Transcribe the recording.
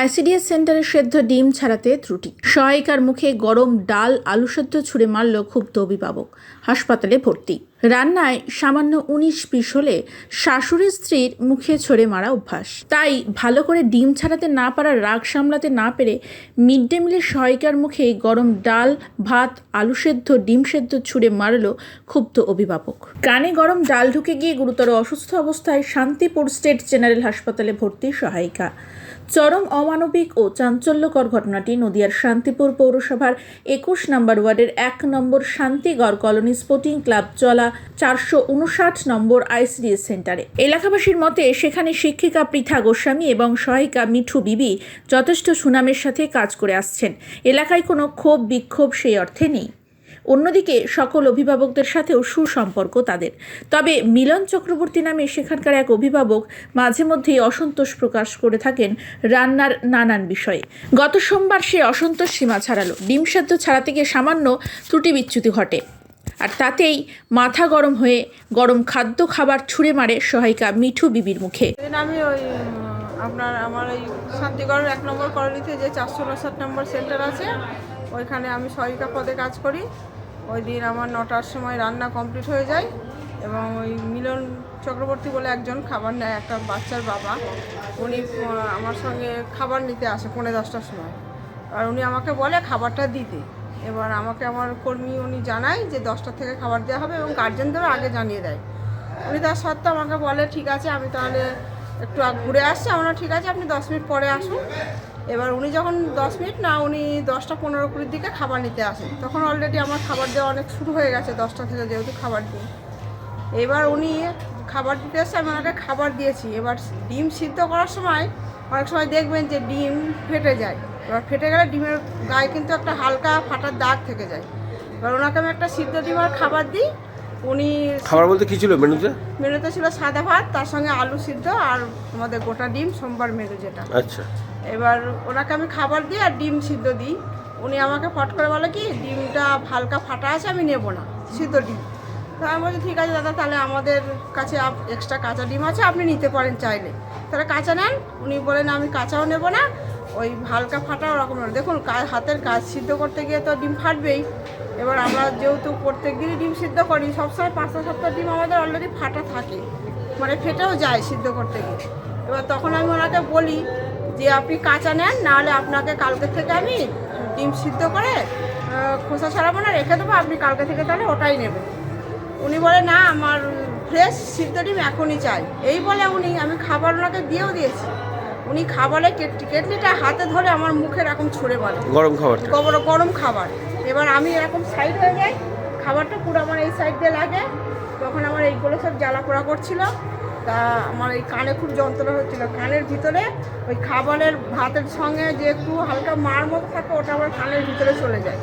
ICDS সেন্টারে সেদ্ধ ডিম ছাড়াতে ত্রুটি। সহায়িকার মুখে গরম ডাল আলু সেদ্ধ ছুঁড়ে মারল ক্ষুব্ধ অভিভাবক। হাসপাতালে ভর্তি। রান্নায় সামান্য উনিশ পিস হলে শাশুড়ি স্ত্রীর মুখে ছড়ে মারা অভ্যাস। তাই ভালো করে ডিম ছাড়াতে না পারার রাগ সামলাতে না পেরে মিড ডে মিলের সহায়িকার মুখে গরম ডাল, ভাত, আলু সেদ্ধ, ডিম সেদ্ধ ছুঁড়ে মারল ক্ষুব্ধ অভিভাবক। কানে গরম ডাল ঢুকে গিয়ে গুরুতর অসুস্থ অবস্থায় শান্তিপুর স্টেট জেনারেল হাসপাতালে ভর্তি সহায়িকা। চরম অমানবিক ও চাঞ্চল্যকর ঘটনাটি নদিয়ার শান্তিপুর পৌরসভার একুশ নম্বর ওয়ার্ডের এক number Shantigarh colony sporting club চলা চারশো উনষাট নম্বর আইসিডিএস সেন্টারে। এলাকাবাসীর মতে, সেখানে শিক্ষিকা পৃথা গোস্বামী এবং সহায়িকা মিঠু বিবি যথেষ্ট সুনামের সাথে কাজ করে আসছেন। এলাকায় কোনো ক্ষোভ, বিক্ষোভ সেই অর্থে নেই। অন্যদিকে, সকল অভিভাবকদের সাথেও সুসম্পর্ক তাদের। তবে মিলন চক্রবর্তী নামে সেখানকার এক অভিভাবক মাঝে মধ্যেই অসন্তোষ প্রকাশ করে থাকেন রান্নার নানান বিষয়ে। গত সোমবার সে অসন্তোষ সীমা ছাড়ালো। ডিম সেদ্ধ ছাড়াতে গিয়ে সামান্য ত্রুটি বিচ্যুতি ঘটে। আর তাতেই মাথা গরম হয়ে গরম খাদ্য খাবার ছুঁড়ে মারে সহায়িকা মিঠু বিবির মুখে। আমি ওই আপনার আমার এই শান্তিগড়ের এক নম্বর কলোনিতে যে চারশো উনষাট নম্বর সেন্টার আছে, ওইখানে আমি সহায়িকা পদে কাজ করি। ওই দিন আমার নটার সময় রান্না কমপ্লিট হয়ে যায় এবং ওই মিলন চক্রবর্তী বলে একজন খাবার নেয়, একটা বাচ্চার বাবা। উনি আমার সঙ্গে খাবার নিতে আসে পৌনে দশটার সময়। আর উনি আমাকে বলে খাবারটা দিতে। এবার আমাকে আমার কর্মী উনি জানায় যে দশটা থেকে খাবার দেওয়া হবে এবং গার্জেনদেরও আগে জানিয়ে দেয়। উনি তার সত্ত্বেও আমাকে বলে, ঠিক আছে, আমি তাহলে একটু ঘুরে আসছি। আমরা ঠিক আছে, আপনি দশ মিনিট পরে আসুন। এবার উনি যখন দশ মিনিট, না, উনি দশটা পনেরো কুড়ির দিকে খাবার নিতে আসেন। তখন অলরেডি আমার খাবার দেওয়া অনেক শুরু হয়ে গেছে, দশটা থেকে যেহেতু খাবার দিই। এবার উনি খাবার দিতে এসে আমি ওনাকে খাবার দিয়েছি। এবার ডিম সিদ্ধ করার সময় অনেক সময় দেখবেন যে ডিম ফেটে যায়। এবার ফেটে গেলে ডিমের গায়ে কিন্তু একটা হালকা ফাটার দাগ থেকে যায়। এবার ওনাকে আমি একটা সিদ্ধ ডিম আর খাবার দিই। উনি খাবার বলতে কি ছিল মেনুতে? মেনুতে ছিল সাদা ভাত তার সঙ্গে আলু সিদ্ধ আর আমাদের গোটা ডিম সোমবার মেনু যেটা। আচ্ছা। এবার ওনাকে আমি খাবার দিই আর ডিম সিদ্ধ দিই। উনি আমাকে ফট করে বলে কি ডিমটা হালকা ফাটা আছে আমি নেব না সিদ্ধ ডিম। তো আমি বলছি ঠিক আছে দাদা তাহলে আমাদের কাছে এক্সট্রা কাঁচা ডিম আছে আপনি নিতে পারেন চাইলে। তাহলে কাঁচা নেন উনি বলেন আমি কাঁচাও নেব না ওই হালকা ফাটা ওরকম দেখুন হাতের কাজ সিদ্ধ করতে গিয়ে তো ডিম ফাটবেই। এবার আমরা যেহেতু প্রত্যেক দিনই ডিম সিদ্ধ করি, সবসময় পাঁচটা সপ্তাহ ডিম আমাদের অলরেডি ফাটা থাকে। মানে ফেটেও যায় সিদ্ধ করতে গিয়ে। এবার তখন আমি ওনাকে বলি যে, আপনি কাঁচা নেন, নাহলে আপনাকে কালকে থেকে আমি ডিম সিদ্ধ করে খোসা ছাড়াবো না, রেখে দেবো, আপনি কালকে থেকে তাহলে ওটাই নেবেন। উনি বলে, না, আমার ফ্রেশ সিদ্ধ ডিম এখনই চাই। এই বলে উনি, আমি খাবার ওনাকে দিয়েও দিয়েছি। উনি খাবারে কেটলি কেটলিটা হাতে ধরে আমার মুখে এরকম ছুঁড়ে বলে গরম গরম গরম খাবার। এবার আমি এরকম সাইড হয়ে যাই খাবারটা পুরো আমার এই সাইড দিয়ে লাগে। তখন আমার এইগুলো সব জ্বালা পোড়া করছিল। তা আমার এই কানে খুব যন্ত্রণা হচ্ছিল। কানের ভিতরে ওই খাবারের ভাতের সঙ্গে যে একটু হালকা মার মতো থাকে ওটা আমার কানের ভিতরে চলে যায়।